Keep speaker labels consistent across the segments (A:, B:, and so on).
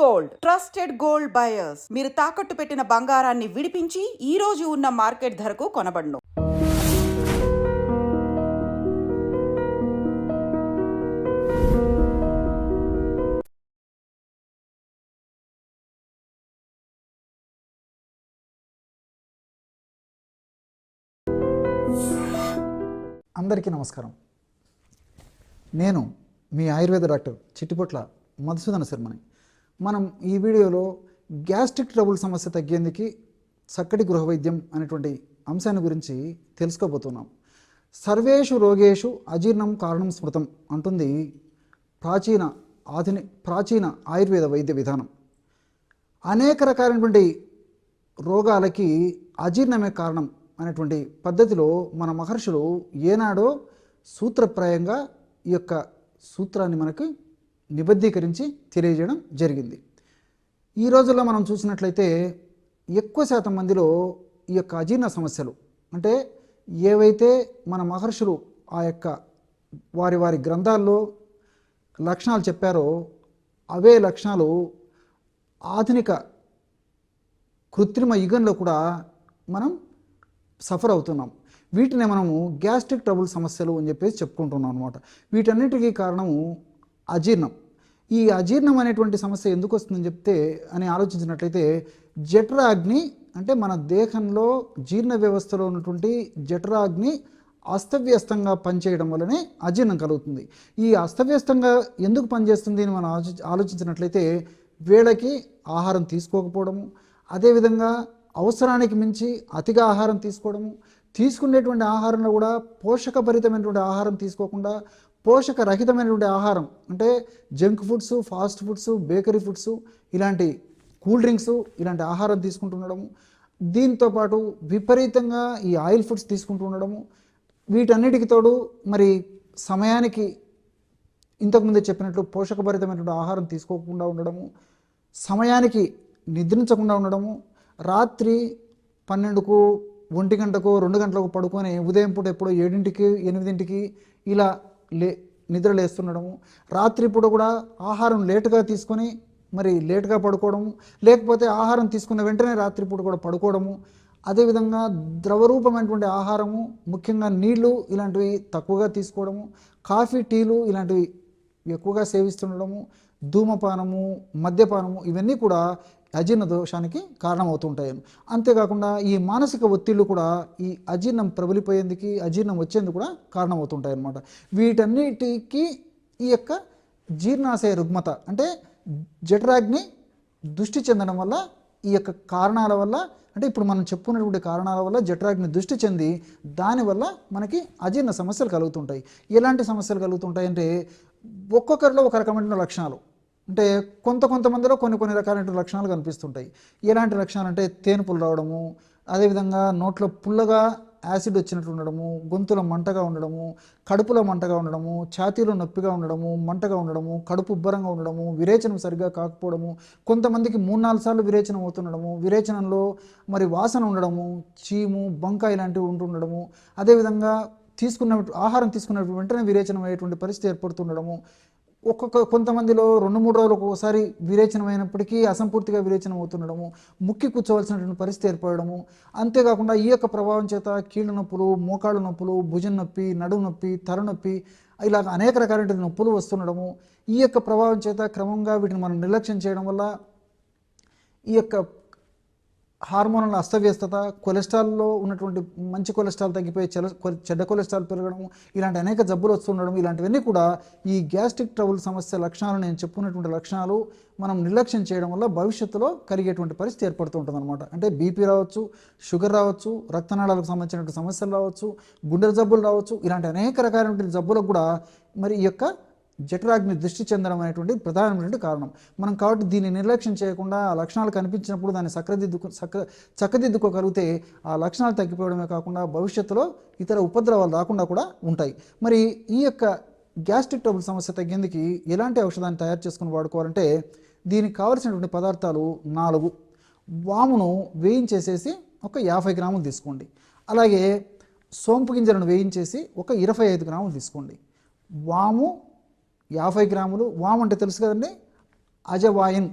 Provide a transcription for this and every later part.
A: Gold. Trusted gold buyers. మీరు తాకట్టు పెట్టిన బంగారాన్ని విడిపించి ఈ రోజు ఉన్న మార్కెట్ ధరకు కొనబడను.
B: అందరికీ నమస్కారం. నేను మీ ఆయుర్వేద డాక్టర్ చిట్టిపొట్ల మధుసూదన శర్మని. మనం ఈ వీడియోలో గ్యాస్ట్రిక్ ట్రబుల్ సమస్య తగ్గేందుకు చక్కటి గృహ వైద్యం అనేటువంటి అంశాన్ని గురించి తెలుసుకోబోతున్నాం. సర్వేషు రోగేషు అజీర్ణం కారణం స్మృతం అంటుంది ప్రాచీన ఆధుని ప్రాచీన ఆయుర్వేద వైద్య విధానం. అనేక రకాలైనటువంటి రోగాలకి అజీర్ణమే కారణం అనేటువంటి పద్ధతిలో మన మహర్షులు ఏనాడో సూత్రప్రాయంగా ఈ యొక్క సూత్రాన్ని మనకి నిబద్ధీకరించి తెలియజేయడం జరిగింది. ఈ రోజుల్లో మనం చూసినట్లయితే ఎక్కువ శాతం మందిలో ఈ యొక్క అజీర్ణ సమస్యలు అంటే ఏవైతే మన మహర్షులు ఆ యొక్క వారి వారి గ్రంథాల్లో లక్షణాలు చెప్పారో అవే లక్షణాలు ఆధునిక కృత్రిమ యుగంలో కూడా మనం సఫర్ అవుతున్నాం. వీటిని మనము గ్యాస్ట్రిక్ ట్రబుల్ సమస్యలు అని చెప్పేసి చెప్పుకుంటున్నాం అనమాట వీటన్నిటికీ కారణము అజీర్ణం. ఈ అజీర్ణం అనేటువంటి సమస్య ఎందుకు వస్తుందని చెప్తే అని ఆలోచించినట్లయితే జఠరాగ్ని అంటే మన దేహంలో జీర్ణ వ్యవస్థలో ఉన్నటువంటి జఠరాగ్ని అస్తవ్యస్తంగా పనిచేయడం వల్లనే అజీర్ణం కలుగుతుంది. ఈ అస్తవ్యస్తంగా ఎందుకు పనిచేస్తుంది అని మనం ఆలోచి ఆలోచించినట్లయితే వేళకి ఆహారం తీసుకోకపోవడము అదేవిధంగా అవసరానికి మించి అతిగా ఆహారం తీసుకోవడము తీసుకునేటువంటి ఆహారంలో కూడా పోషకభరితమైనటువంటి ఆహారం తీసుకోకుండా పోషక రహితమైనటువంటి ఆహారం అంటే junk foods fast foods bakery foods ఇలాంటి కూల్ డ్రింక్స్ ఇలాంటి ఆహారం తీసుకుంటుండడము దీంతో పాటు విపరీతంగా ఈ ఆయిల్ ఫుడ్స్ తీసుకుంటూ ఉండడము వీటన్నిటికి తోడు మరి సమయానికి ఇంతకుముందే చెప్పినట్లు పోషకభరితమైనటువంటి ఆహారం తీసుకోకుండా ఉండడము సమయానికి నిద్రించకుండా ఉండడము రాత్రి పన్నెండుకు ఒంటి గంటకు రెండు గంటలకు పడుకొని ఉదయం పూట ఎప్పుడో ఏడింటికి ఎనిమిదింటికి ఇలా లే నిద్ర లేస్తుండడము. రాత్రిపూట కూడా ఆహారం లేటుగా తీసుకొని మరి లేటుగా పడుకోవడము. లేకపోతే ఆహారం తీసుకున్న వెంటనే రాత్రిపూట కూడా పడుకోవడము. అదేవిధంగా ద్రవరూపమైనటువంటి ఆహారము ముఖ్యంగా నీళ్ళు ఇలాంటివి తక్కువగా తీసుకోవడము. కాఫీ టీలు ఇలాంటివి ఎక్కువగా సేవిస్తుండడము. ధూమపానము మద్యపానము ఇవన్నీ కూడా అజీర్ణ దోషానికి కారణమవుతుంటాయని అంతేకాకుండా ఈ మానసిక ఒత్తిళ్ళు కూడా ఈ అజీర్ణం ప్రబలిపోయేందుకు అజీర్ణం వచ్చేందుకు కూడా కారణమవుతుంటాయి అన్నమాట వీటన్నిటికీ ఈ యొక్క జీర్ణాశయ రుగ్మత అంటే జఠరాగ్ని దృష్టి చెందడం వల్ల ఈ యొక్క కారణాల వల్ల అంటే ఇప్పుడు మనం చెప్పుకున్నటువంటి కారణాల వల్ల జఠరాగ్ని దృష్టి చెంది దానివల్ల మనకి అజీర్ణ సమస్యలు కలుగుతుంటాయి. ఎలాంటి సమస్యలు కలుగుతుంటాయి అంటే ఒక్కొక్కరిలో ఒక రకమైన లక్షణాలు. అంటే కొంత కొంతమందిలో కొన్ని కొన్ని రకాలైన లక్షణాలు కనిపిస్తుంటాయి. ఎలాంటి లక్షణాలు అంటే తేనుపులు రావడము అదేవిధంగా నోట్లో పుల్లగా యాసిడ్ వచ్చినట్టు ఉండడము గొంతులో మంటగా ఉండడము కడుపులో మంటగా ఉండడము ఛాతీలో నొప్పిగా ఉండడము మంటగా ఉండడము కడుపు ఉబ్బరంగా ఉండడము విరేచనం సరిగ్గా కాకపోవడము కొంతమందికి మూడు నాలుగు సార్లు విరేచనం అవుతుండడము విరేచనంలో మరి వాసన ఉండడము చీము బంక ఇలాంటివి ఉంటుండడము అదేవిధంగా తీసుకున్న ఆహారం తీసుకున్న వెంటనే విరేచనం అయ్యేటువంటి పరిస్థితి ఏర్పడుతుండడము ఒక్కొక్క కొంతమందిలో రెండు మూడు రోజులకు ఒకసారి విరేచనం అయినప్పటికీ అసంపూర్తిగా విరేచనం అవుతుండడము ముక్కి కూర్చోవలసినటువంటి పరిస్థితి ఏర్పడము అంతేకాకుండా ఈ యొక్క ప్రభావం చేత కీళ్ళ నొప్పులు మోకాళ్ళ నొప్పులు భుజం నొప్పి నడుము నొప్పి తల నొప్పి ఇలా అనేక రకాలైన నొప్పులు వస్తుండడము. ఈ యొక్క ప్రభావం చేత క్రమంగా వీటిని మనం నిర్లక్ష్యం చేయడం వల్ల ఈ యొక్క హార్మోనల్ అస్తవ్యస్తత కొలెస్ట్రాల్లో ఉన్నటువంటి మంచి కొలెస్ట్రాల్ తగ్గిపోయి చెల చెడ్డ కొలెస్ట్రాల్ పెరగడం ఇలాంటి అనేక జబ్బులు వస్తుండడం ఇలాంటివన్నీ కూడా ఈ గ్యాస్ట్రిక్ ట్రబుల్ సమస్య లక్షణాలు నేను చెప్పుకున్నటువంటి లక్షణాలు మనం నిర్లక్ష్యం చేయడం వల్ల భవిష్యత్తులో కలిగేటువంటి పరిస్థితి ఏర్పడుతూ ఉంటుందన్నమాట. అంటే బీపీ రావచ్చు షుగర్ రావచ్చు రక్తనాళాలకు సంబంధించినటువంటి సమస్యలు రావచ్చు గుండె జబ్బులు రావచ్చు ఇలాంటి అనేక రకాలైనటువంటి జబ్బులకు కూడా మరి ఈ యొక్క జఠరాగ్ని దృష్టి చెందడం అనేటువంటి ప్రధానమైనటువంటి కారణం. మనం కాబట్టి దీన్ని నిర్లక్ష్యం చేయకుండా ఆ లక్షణాలు కనిపించినప్పుడు దాన్ని సక్రదిద్దుకు సక్ర చక్కదిద్దుకోగలిగితే ఆ లక్షణాలు తగ్గిపోవడమే కాకుండా భవిష్యత్తులో ఇతర ఉపద్రవాలు రాకుండా కూడా ఉంటాయి. మరి ఈ యొక్క గ్యాస్ట్రిక్ ట్రబుల్ సమస్య తగ్గేందుకు ఎలాంటి ఔషధాన్ని తయారు చేసుకుని వాడుకోవాలంటే దీనికి కావలసినటువంటి పదార్థాలు నాలుగు. వామును వేయించేసేసి ఒక యాభై గ్రాములు తీసుకోండి. అలాగే సోంపు గింజలను వేయించేసి ఒక ఇరవై ఐదు గ్రాములు తీసుకోండి. వాము యాభై గ్రాములు వామ్ అంటే తెలుసు కదండి? అజవాయిన్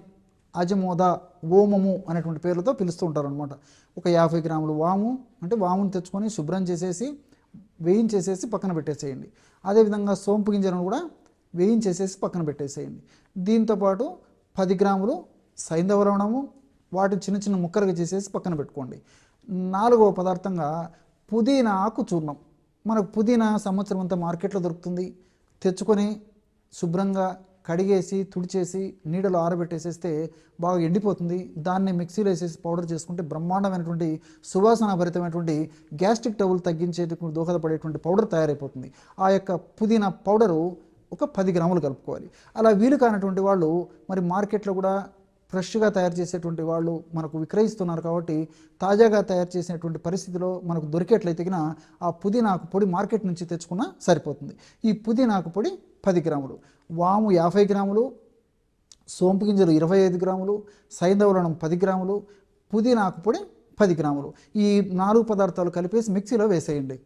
B: అజమోద ఓమము అనేటువంటి పేర్లతో పిలుస్తూ ఉంటారు అనమాట ఒక యాభై గ్రాములు వాము అంటే వామును తెచ్చుకొని శుభ్రం చేసేసి వేయించేసేసి పక్కన పెట్టేసేయండి. అదేవిధంగా సోంపు గింజలను కూడా వేయించేసేసి పక్కన పెట్టేసేయండి. దీంతోపాటు పది గ్రాములు సైంధవ లవణము వాటిని చిన్న చిన్న ముక్కలుగా చేసేసి పక్కన పెట్టుకోండి. నాలుగవ పదార్థంగా పుదీనా ఆకు చూర్ణం. మనకు పుదీనా సంవత్సరం అంతా మార్కెట్లో దొరుకుతుంది. తెచ్చుకొని శుభ్రంగా కడిగేసి తుడిచేసి నీడలో ఆరబెట్టేసేస్తే బాగా ఎండిపోతుంది. దాన్ని మిక్సీలో వేసేసి పౌడర్ చేసుకుంటే బ్రహ్మాండమైనటువంటి సువాసన భరితమైనటువంటి గ్యాస్ట్రిక్ టబుల్ తగ్గించేందుకు దోహదపడేటువంటి పౌడర్ తయారైపోతుంది. ఆ యొక్క పుదీనా పౌడరు ఒక పది గ్రాములు కలుపుకోవాలి. అలా వీలు కానటువంటి వాళ్ళు మరి మార్కెట్లో కూడా ఫ్రెష్గా తయారు చేసేటువంటి వాళ్ళు మనకు విక్రయిస్తున్నారు కాబట్టి తాజాగా తయారు చేసినటువంటి పరిస్థితిలో మనకు దొరికేట్లయితే ఆ పుదీనాకు పొడి మార్కెట్ నుంచి తెచ్చుకున్నా సరిపోతుంది. ఈ పుదీనాకు పొడి పది గ్రాములు. వాము యాభై గ్రాములు సోంపు గింజలు ఇరవై ఐదు గ్రాములు సైంధవలనం పది గ్రాములు పుదీనాకు పొడి పది గ్రాములు. ఈ నాలుగు పదార్థాలు కలిపేసి మిక్సీలో వేసేయండి.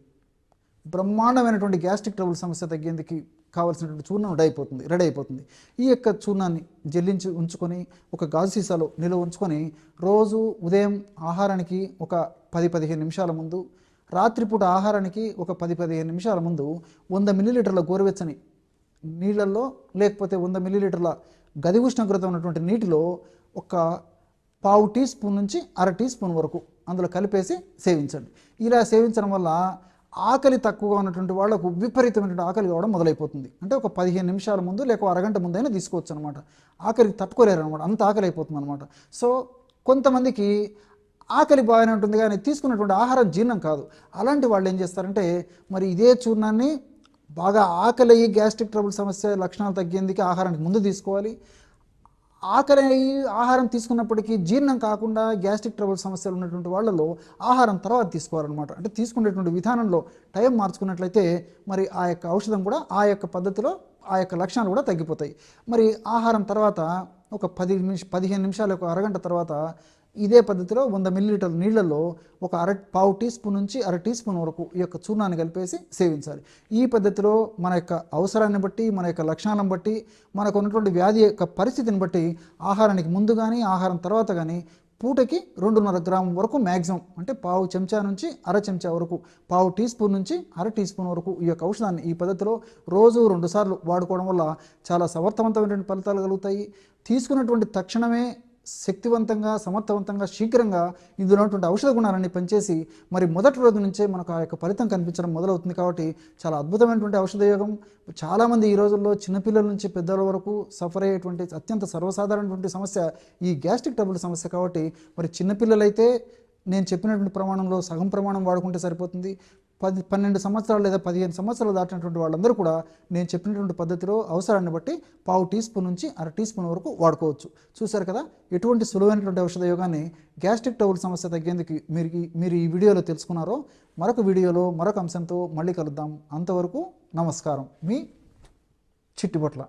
B: బ్రహ్మాండమైనటువంటి గ్యాస్ట్రిక్ ట్రబుల్ సమస్య తగ్గేందుకు కావాల్సినటువంటి చూర్ణం రెడీ అయిపోతుంది రెడీ అయిపోతుంది. ఈ యొక్క చూర్ణాన్ని జల్లించి ఉంచుకొని ఒక గాజు సీసాలో నిల్వ ఉంచుకొని రోజు ఉదయం ఆహారానికి ఒక పది పదిహేను నిమిషాల ముందు రాత్రిపూట ఆహారానికి ఒక పది పదిహేను నిమిషాల ముందు వంద మిల్లీలీటర్ల గోరువెచ్చని నీళ్ళల్లో లేకపోతే వంద మిల్లీలీటర్ల గది ఉష్ణోగ్రత ఉన్నటువంటి నీటిలో ఒక పావు టీ స్పూన్ నుంచి అర టీ స్పూన్ వరకు అందులో కలిపేసి సేవించండి. ఇలా సేవించడం వల్ల ఆకలి తక్కువగా ఉన్నటువంటి వాళ్ళకు విపరీతమైనటువంటి ఆకలి కావడం మొదలైపోతుంది. అంటే ఒక పదిహేను నిమిషాల ముందు లేక అరగంట ముందైనా తీసుకోవచ్చు అనమాట ఆకలికి తట్టుకోలేరు అనమాట అంత ఆకలి అయిపోతుంది అనమాట సో కొంతమందికి ఆకలి బాగానే ఉంటుంది కానీ తీసుకున్నటువంటి ఆహారం జీర్ణం కాదు. అలాంటి వాళ్ళు ఏం చేస్తారంటే మరి ఇదే చూర్ణాన్ని బాగా ఆకలి అయ్యి గ్యాస్ట్రిక్ ట్రబుల్ సమస్య లక్షణాలు తగ్గేందుకు ఆహారానికి ముందు తీసుకోవాలి. ఆకలి అయ్యి ఆహారం తీసుకున్నప్పటికీ జీర్ణం కాకుండా గ్యాస్ట్రిక్ ట్రబుల్ సమస్యలు ఉన్నటువంటి వాళ్ళలో ఆహారం తర్వాత తీసుకోవాలన్నమాట. అంటే తీసుకునేటువంటి విధానంలో టైం మార్చుకున్నట్లయితే మరి ఆ యొక్క ఔషధం కూడా ఆ యొక్క పద్ధతిలో ఆ యొక్క లక్షణాలు కూడా తగ్గిపోతాయి. మరి ఆహారం తర్వాత ఒక పది నిమిష పదిహేను నిమిషాలు ఒక అరగంట తర్వాత ఇదే పద్ధతిలో వంద మిల్లీలీటర్ల నీళ్ళల్లో ఒక అర పావు టీ స్పూన్ నుంచి అర టీ స్పూన్ వరకు ఈ యొక్క చూర్ణాన్ని కలిపేసి సేవించాలి. ఈ పద్ధతిలో మన యొక్క అవసరాన్ని బట్టి మన యొక్క లక్షణాలను బట్టి మనకు ఉన్నటువంటి వ్యాధి యొక్క పరిస్థితిని బట్టి ఆహారానికి ముందు కానీ ఆహారం తర్వాత కానీ పూటకి రెండున్నర గ్రాము వరకు మ్యాక్సిమం అంటే పావు చెంచా నుంచి అర చెంచా వరకు పావు టీ స్పూన్ నుంచి అర టీ స్పూన్ వరకు ఈ యొక్క ఔషధాన్ని ఈ పద్ధతిలో రోజు రెండుసార్లు వాడుకోవడం వల్ల చాలా సమర్థవంతమైనటువంటి ఫలితాలు కలుగుతాయి. తీసుకున్నటువంటి తక్షణమే శక్తివంతంగా సమర్థవంతంగా శీఘ్రంగా ఇందులో ఉన్నటువంటి ఔషధ గుణాలన్నీ పనిచేసి మరి మొదటి రోజు నుంచే మనకు ఆ యొక్క ఫలితం కనిపించడం మొదలవుతుంది కాబట్టి చాలా అద్భుతమైనటువంటి ఔషధ యోగం. చాలామంది ఈ రోజుల్లో చిన్నపిల్లల నుంచి పెద్దల వరకు సఫర్ అయ్యేటువంటి అత్యంత సర్వసాధారణటువంటి సమస్య ఈ గ్యాస్ట్రిక్ ట్రబుల్ సమస్య కాబట్టి మరి చిన్నపిల్లలైతే నేను చెప్పినటువంటి ప్రమాణంలో సగం ప్రమాణం వాడుకుంటే సరిపోతుంది. పది పన్నెండు సంవత్సరాలు లేదా పదిహేను సంవత్సరాలు దాటినటువంటి వాళ్ళందరూ కూడా నేను చెప్పినటువంటి పద్ధతిలో అవసరాన్ని బట్టి పావు టీ స్పూన్ నుంచి అర టీ స్పూన్ వరకు వాడుకోవచ్చు. చూశారు కదా? ఎటువంటి సులువైనటువంటి ఔషధ యోగాన్ని గ్యాస్ట్రిక్ టౌల్ సమస్య తగ్గేందుకు మీరు మీరు ఈ వీడియోలో తెలుసుకున్నారో మరొక వీడియోలో మరొక అంశంతో మళ్ళీ కలుద్దాం. అంతవరకు నమస్కారం. మీ చిట్టిబొట్ల.